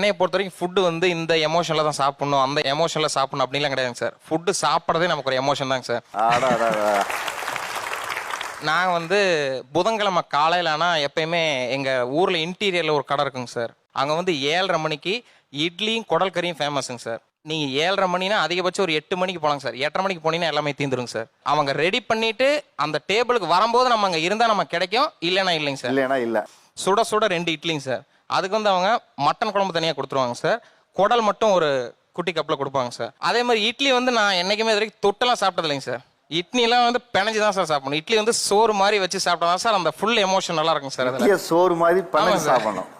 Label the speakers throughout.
Speaker 1: என்னைய பொறுத்த வரைக்கும் ஃபுட்டு வந்து இந்த எமோஷனில் தான் சாப்பிடணும் அந்த எமோஷனில் சாப்பிடணும் அப்படிலாம் கிடையாதுங்க சார். ஃபுட்டு சாப்பிட்றதே நமக்கு ஒரு எமோஷன் தாங்க சார். நான் வந்து புதன்கிழமை காலையில் ஆனால் எப்பயுமே எங்கள் ஊரில் இன்டீரியரில் ஒரு கடை இருக்குங்க சார். அங்கே வந்து ஏழரை மணிக்கு இட்லியும் குடல் கறியும் ஃபேமஸுங்க சார். நீங்கள் ஏழரை மணினா அதிகபட்சம் ஒரு எட்டு மணிக்கு போகலாங்க சார். எட்டரை மணிக்கு போனீங்கன்னா எல்லாமே தீந்துருங்க சார். அவங்க ரெடி பண்ணிட்டு அந்த டேபிளுக்கு வரும்போது நம்ம அங்கே இருந்தால் நம்ம கிடைக்கும் இல்லைன்னா இல்லைங்க சார்.
Speaker 2: இல்லைன்னா இல்ல.
Speaker 1: சுட சுட ரெண்டு இட்லிங்க சார். அதுக்கு வந்து அவங்க மட்டன் குழம்பு தனியாக கொடுத்துருவாங்க சார் குடல் மட்டும் ஒரு குட்டி கப்பில் கொடுப்பாங்க சார் அதே மாதிரி இட்லி வந்து நான் என்னைக்குமே இது வரைக்கும் தொட்டெல்லாம் சாப்பிட்டது இல்லைங்க சார் இட்லிலாம் வந்து பிணைஞ்சு தான் சார் சாப்பிடணும். இட்லி வந்து சோறு மாதிரி வச்சு சாப்பிட்டா தான் சார் அந்த ஃபுல் எமோஷன் நல்லா இருக்குங்க சார் அதில்
Speaker 2: சோறு மாதிரி
Speaker 1: சார்.
Speaker 2: சாப்பிடணும்.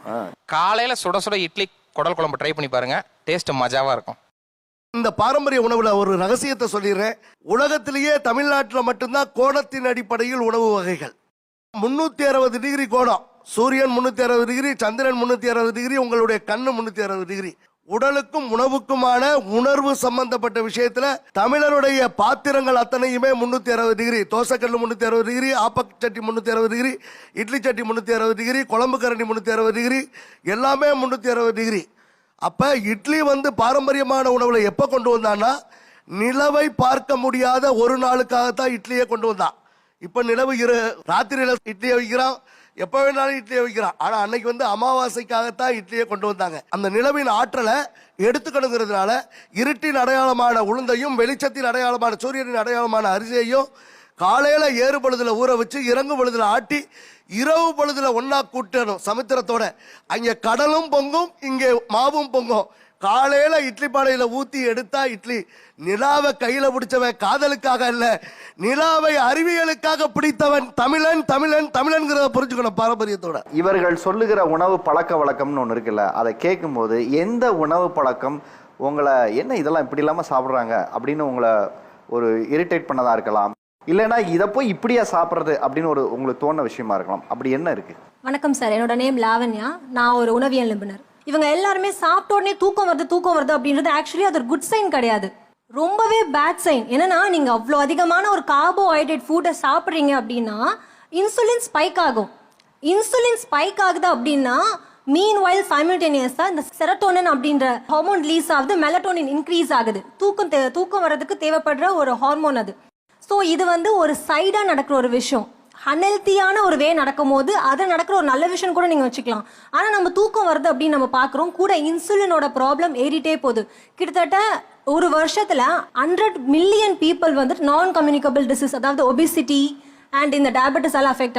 Speaker 1: காலையில் சுட சுட இட்லி குடல் குழம்பு ட்ரை பண்ணி பாருங்க. டேஸ்ட் மஜாவாக இருக்கும்.
Speaker 3: இந்த பாரம்பரிய உணவுல ஒரு ரகசியத்தை சொல்லிடுறேன். உலகத்திலேயே தமிழ்நாட்டில் மட்டும்தான் கோணத்தின் அடிப்படையில் உணவு வகைகள். முன்னூத்தி அறுபது டிகிரி கோணம். சூரியன் முன்னூத்தி அறுபது டிகிரி சந்திரன் முன்னூத்தி அறுபது டிகிரி உங்களுடைய கண்ணு முன்னூத்தி அறுபது டிகிரி. உடலுக்கும் உணவுக்குமான உணர்வு சம்பந்தப்பட்ட விஷயத்துல தமிழருடைய பாத்திரங்கள் அத்தனையுமே முன்னூத்தி அறுபது டிகிரி. தோசைக்கல் முன்னூத்தி அறுபது டிகிரி ஆப்பச்சட்டி முன்னூத்தி அறுபது டிகிரி இட்லி சட்டி முன்னூத்தி அறுபது டிகிரி குழம்பு கரண்டி முன்னூத்தி அறுபது டிகிரி எல்லாமே முன்னூத்தி அறுபது டிகிரி. அப்ப இட்லி வந்து பாரம்பரியமான உணவுல எப்ப கொண்டு வந்தான்னா நிலவை பார்க்க முடியாத ஒரு நாளுக்காகத்தான் இட்லியை கொண்டு வந்தான். இப்ப நிலவு இரு ராத்திரியில இட்லியை வைக்கிறான் எப்போ வேணாலும் இட்லியை வைக்கிறான் ஆனால் அன்னைக்கு வந்து அமாவாசைக்காகத்தான் இட்லியை கொண்டு வந்தாங்க. அந்த நிலவின் ஆற்றலை எடுத்துக்கணுங்கிறதுனால இருட்டின் அடையாளமான உளுந்தையும் வெளிச்சத்தின் அடையாளமான சூரியனின் அடையாளமான அரிசியையும் காலையில் ஏறு பொழுதுல ஊற வச்சு இறங்கு பொழுதுல ஆட்டி இரவு பொழுதுல ஒன்றா கூட்டணும் சமுத்திரத்தோட. அங்கே கடலும் பொங்கும் இங்கே மாவும் பொங்கும். காலையில இட்லி பானையில ஊத்தி எடுத்தா இட்லி. நிலாவை கையில பிடிச்சவன் காதலுக்காக அல்ல நிலாவை அறிவியலுக்காக பிடித்தவன் தமிழன் தமிழன் தமிழன்கிறத புரிஞ்சுக்கணும் பாரம்பரியத்தோட.
Speaker 2: இவர்கள் சொல்லுகிற உணவு பழக்க வழக்கம்னு ஒன்று இருக்குல்ல அதை கேட்கும்போது எந்த உணவு பழக்கம் உங்களை என்ன இதெல்லாம் இப்படி இல்லாமல் சாப்பிட்றாங்க? அப்படின்னு உங்களை ஒரு இரிட்டேட் பண்ணதா இருக்கலாம். இல்லைன்னா இதை போய் இப்படியா சாப்பிட்றது? அப்படின்னு ஒரு உங்களுக்கு தோண விஷயமா இருக்கலாம். அப்படி என்ன இருக்கு?
Speaker 4: வணக்கம் சார். என்னோட நேம் லாவண்யா. நான் ஒரு உணவியல் நிபுணர். இவங்க எல்லாருமே சாப்பிட்ட உடனே தூக்கம் வருது தூக்கம் வருது அப்படின்றது ஆக்சுவலி அது ஒரு குட் சைன் கிடையாது. ரொம்பவே பேட் சைன் என்னன்னா நீங்க அவ்வளோ அதிகமான ஒரு கார்போஹைட்ரேட் ஃபுட்டை சாப்பிட்றீங்க அப்படின்னா இன்சுலின் ஸ்பைக் ஆகும். இன்சுலின் ஸ்பைக் ஆகுது அப்படின்னா மீன் வைல் சைமில்டேனியஸா இந்த செரட்டோனன் அப்படின்ற ஹார்மோன் ரிலீஸ் ஆகுது மெலட்டோனின் இன்க்ரீஸ் ஆகுது. தூக்கம் தே- தூக்கம் வர்றதுக்கு தேவைப்படுற ஒரு ஹார்மோன் அது. ஸோ இது வந்து ஒரு சைடாக நடக்கிற ஒரு விஷயம். அன்ஹெல்த்தியான ஒரு வே நடக்கும்போது அது நடக்கிற ஒரு நல்ல விஷயம் கூட நீங்கள் வச்சுக்கலாம். ஆனால் நம்ம தூக்கம் வருது அப்படின்னு நம்ம பார்க்குறோம் கூட இன்சுலினோட ப்ராப்ளம் ஏறிட்டே போகுது. கிட்டத்தட்ட ஒரு வருஷத்தில் ஹண்ட்ரட் மில்லியன் பீப்புள் வந்துட்டு நான் கம்யூனிகபிள் டிசீஸ் அதாவது ஒபிசிட்டி அண்ட் இந்த டயபெட்டிஸ் எல்லாம் அஃபெக்ட்